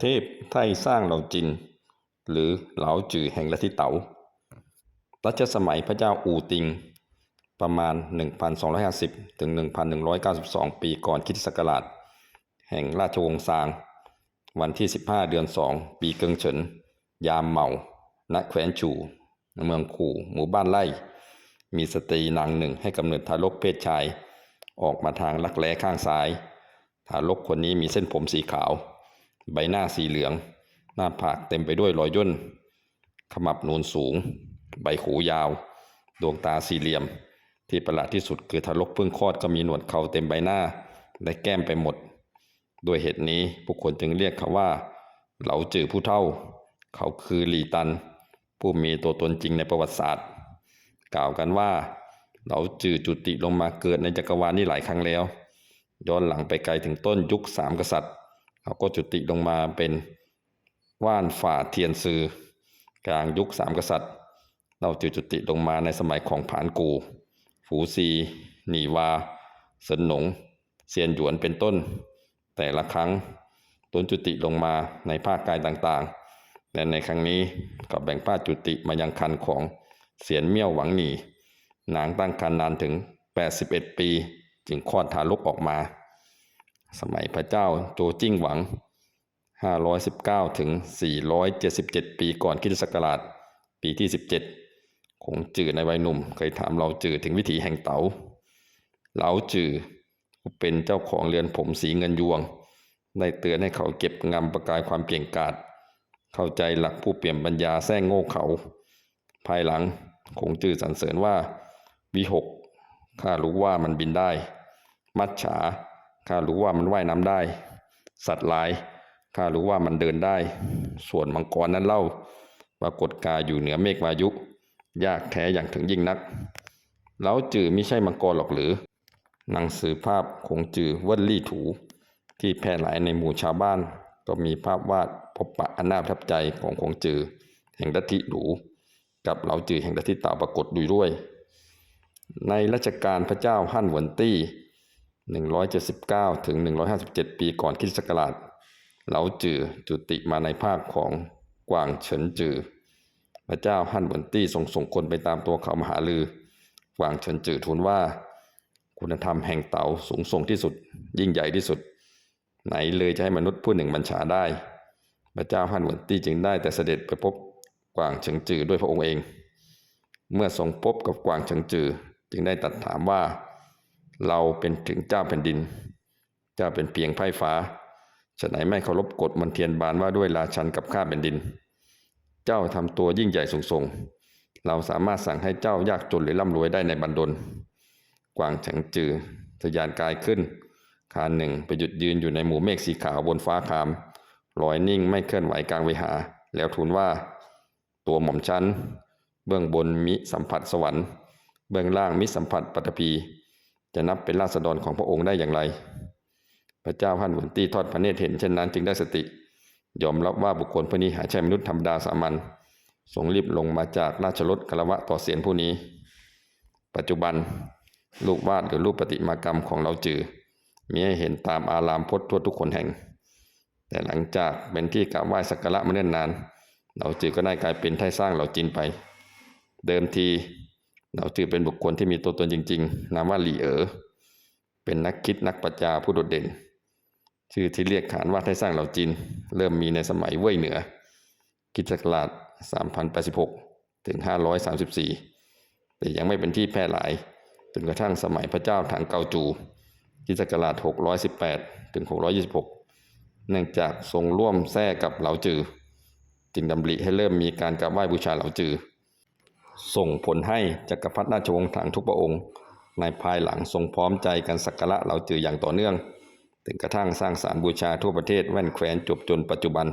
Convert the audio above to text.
เทพไทยสร้างเหล่าจิน หรือเหลาจื่อแห่งลัทธิเต๋ารัชสมัยพระเจ้าอู่ติง ประมาณ 1,250 ถึง 1,192 ปีก่อนคริสตศักราช แห่งราชวงศ์ซาง วันที่ 15 เดือน 2 ปีเกิงเฉิน ยามเหมา ณ แขวนฉู่เมืองขู่หมู่บ้านไร่มีสตรีนางหนึ่งให้กำเนิดทารกเพศชาย ออกมาทางรักแร้ข้างซ้าย ทารกคนนี้มีเส้นผมสีขาว ใบหน้าสีเหลือง หน้าผากเต็มไปด้วยรอยย่น ขมับนูนสูง ใบหูยาว ดวงตาสี่เหลี่ยม ที่ประหลาดที่สุดคือทารกเพิ่งคลอดก็มีหนวดเขาเต็มใบหน้า และแก้มไปหมด ด้วยเหตุนี้ผู้คนจึงเรียกเขาว่า เหลาจื่อผู้เท่า เขาคือหลีตัน ผู้มีตัวตนจริงในประวัติศาสตร์ กล่าวกันว่า เหลาจื่อจุติลงมาเกิดในจักรวาลนี้หลายครั้งแล้ว ย้อนหลังไปไกลถึงต้นยุคสามกษัตริย์ เขาก็จุติลงมาเป็นว่านฝ่าเทียนซือกลางยุคสามกษัตริย์ เราจือจุติลงมาในสมัยของผานกู ฝูซีหนีวาเซินหนงเซียนหยวนเป็นต้น แต่ละครั้งตนจุติลงมาในภาคกายต่างๆและในครั้งนี้ก็แบ่งภาคจุติมายังคันของเสียนเมี่ยวหวังหนีนางตั้งครรภ์นานถึง 81 ปี จึงคลอดทารกออกมา สมัยพระเจ้าโจจิ้งหวัง 519 ถึง 477 ปีก่อนคริสตศักราช ปีที่ 17 คงจือในวัยหนุ่ม เคยถามเราจือถึงวิถีแห่งเต๋าเหลาจือเป็นเจ้าของเรือนผมสีเงินยวง ได้เตือนให้เขาเก็บงำประกายความเก่งกาจ เข้าใจหลักผู้เปลี่ยนปัญญาแท้งโง่เขา ภายหลังคงจือสรรเสริญว่าวิหกข้ารู้ว่ามันบินได้ มัจฉา ข้ารู้ว่ามันว่ายน้ำได้ สัตว์หลายข้ารู้ว่ามันเดินได้ ส่วนมังกรนั้นเล่าปรากฏกายอยู่เหนือเมฆวายุ ยากแท้อย่างถึงยิ่งนัก แล้วจือไม่ใช่มังกรหรอกหรือ หนังสือภาพคงจือเวัดลี่ถู ที่แพร่หลายในหมู่ชาวบ้าน ก็มีภาพวาดพบปะอันน่าประทับใจของคงจือ แห่งลัทธิหรูกับเหลาจือแห่งลัทธิเต่าปรากฏอยู่ด้วย ในรัชกาลพระเจ้าฮั่นหวนตี้ 179 ถึง 157 ปีก่อนคริสตศักราช เหลาจือจุติมาในภาคของกวางเฉินจือ พระเจ้าฮั่นหวนตี้ทรงส่งคนไปตามตัวเขามหาลือ กวางเฉินจือทูลว่า คุณธรรมแห่งเต๋าสูงส่งที่สุด ยิ่งใหญ่ที่สุด ไหนเลยจะให้มนุษย์ผู้หนึ่งบัญชาได้ พระเจ้าฮั่นหวนตี้จึงได้แต่เสด็จไปพบกวางเฉิงจือด้วยพระองค์เอง เมื่อทรงพบกับกวางเฉิงจือ จึงได้ตัดถามว่า เราเป็นถึงเจ้าแผ่นดิน เจ้าเป็นเพียงไพ่ฟ้าฉะไหนไม่เคารพกฎมนเทียนบานว่าด้วยราชันกับข้าแผ่นดิน เจ้าทำตัวยิ่งใหญ่สูงส่ง เราสามารถสั่งให้เจ้ายากจนหรือร่ำรวยได้ในบันดล กวางเฉิงจือทะยานกายขึ้นคาหนึ่งไปหยุดยืนอยู่ในหมู่เมฆสีขาวบนฟ้าคามลอยนิ่งไม่เคลื่อนไหวกลางเวหา แล้วทูลว่า ตัวหม่อมชันเบื้องบนมิสัมผัสสวรรค์ เบื้องล่างมิสัมผัสปัตภี จะนับเป็นราษฎรของพระองค์ได้อย่างไร พระเจ้าฮั่นหวนตี้ทอดพระเนตรเห็นเช่นนั้นจึงได้สติ ยอมรับว่าบุคคลผู้นี้หาใช่มนุษย์ธรรมดาสามัญทรงรีบลงมาจากราชรถคารวะต่อเสียนผู้นี้ ปัจจุบันรูปวาดหรือรูปประติมากรรมของเราจือ มีให้เห็นตามอารามพจน์ทั่วทุกคนแห่ง แต่หลังจากเป็นที่กราบไหว้สักการะมาเนิ่นนาน เราจือก็ได้กลายเป็นไทสร้างเหล่าจินไป เดิมที เราจือเป็นบุคคลที่มีตัวตนจริง ๆ นามว่าหลี่เอ๋อเป็นนักคิดนักปรัชญาผู้โดดเด่น ชื่อที่เรียกขานว่าไทสร้างเหล่าจีน เริ่มมีในสมัยเว่ยเหนือคริดศักราช3086 ถึง 534 แต่ยังไม่เป็นที่แพร่หลาย จนกระทั่งสมัยพระเจ้าถังเกาจูคริดศักราช618 ถึง 626 เนื่องจากทรงร่วมแท้กับเหล่าจือ จึงดำริให้เริ่มมีการกราบไหว้บูชาเหล่าจือ ส่งผลให้จักรพรรดิราชวงศ์ถังทุกพระองค์ ในภายหลังทรงพร้อมใจกันสักการะเหลาจืออย่างต่อเนื่อง ถึงกระทั่งสร้างสารบูชาทั่วประเทศแว่นแขวนจบจนปัจจุบัน